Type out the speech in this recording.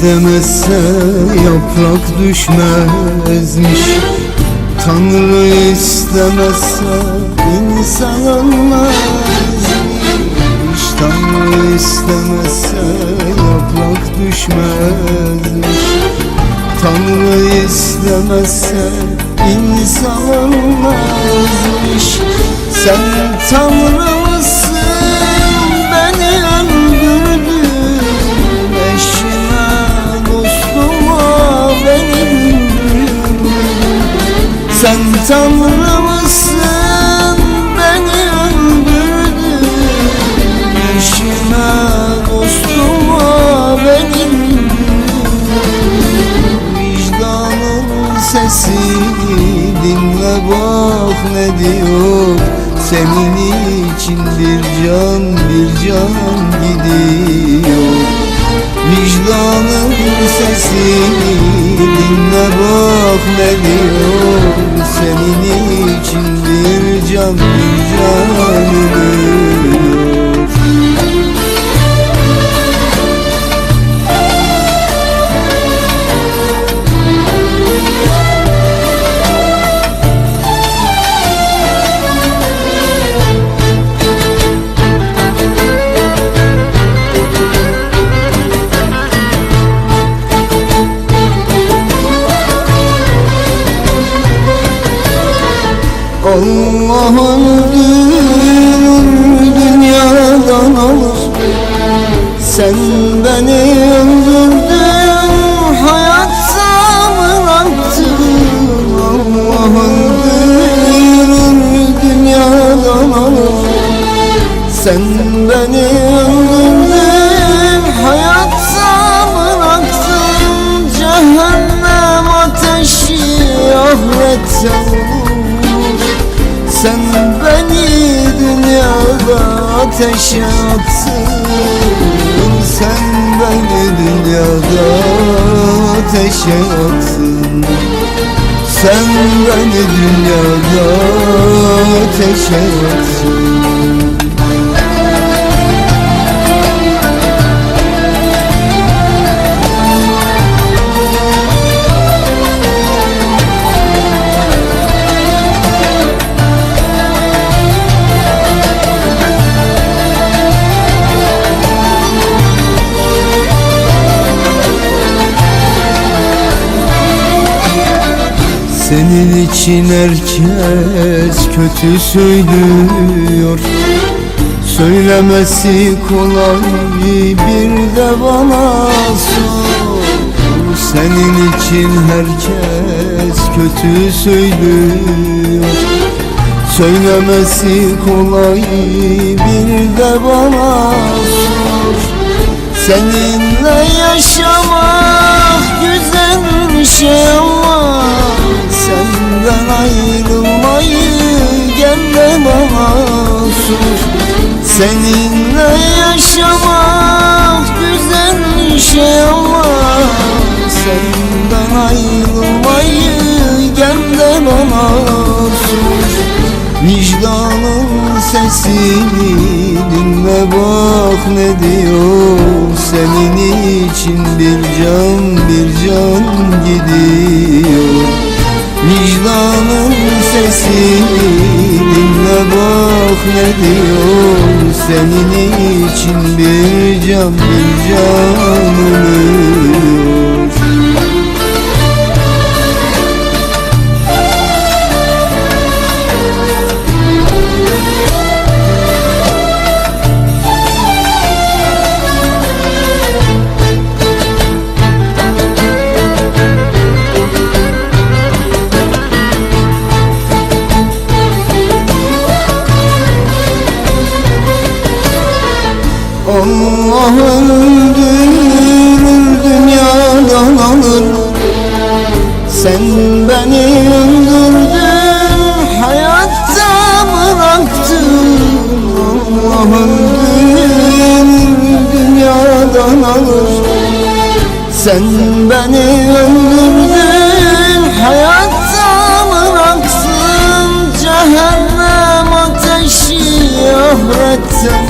istemezse yaprak düşmezmiş. Tanrı istemezse insan ölmezmiş Tanrı istemezse yaprak düşmezmiş. Tanrı istemezse insan ölmezmiş Sen Tanrı bak ne diyor Senin için bir can bir can gidiyor. Vicdanın sesi dinle bak ne diyor. Senin için bir can bir can gidiyor Allah'ın günün dünyadan alır Sen beni öldürdün hayatta bıraktın Allah'ın günün dünyadan alır Sen beni öldürdün hayatta bıraktın Cehennem ateşi ahirette ateşe attın Sen beni dünyada ateşe attın Sen beni dünyada ateşe attın Senin için herkes kötü söylüyor. Söylemesi kolay bir de bana sor. Senin için herkes kötü söylüyor. Söylemesi kolay bir de bana sor. Seninle yaşamak güzel bir şey ama Senden ayrılmayı gel de bana sor Seninle yaşamak güzel bir şey ama Senden ayrılmayı gel de bana sor Vicdanın sesini dinle bak ne diyor. Senin için bir can bir can gidiyor bak ne diyor Senin için bir can bir can Allah öldürür dünyadan alır Sen beni öldürdün hayatta bıraktın. Allah öldürür dünyadan alır Sen beni öldürdün hayatta bıraktın. Cehennem ateşi ahirette olur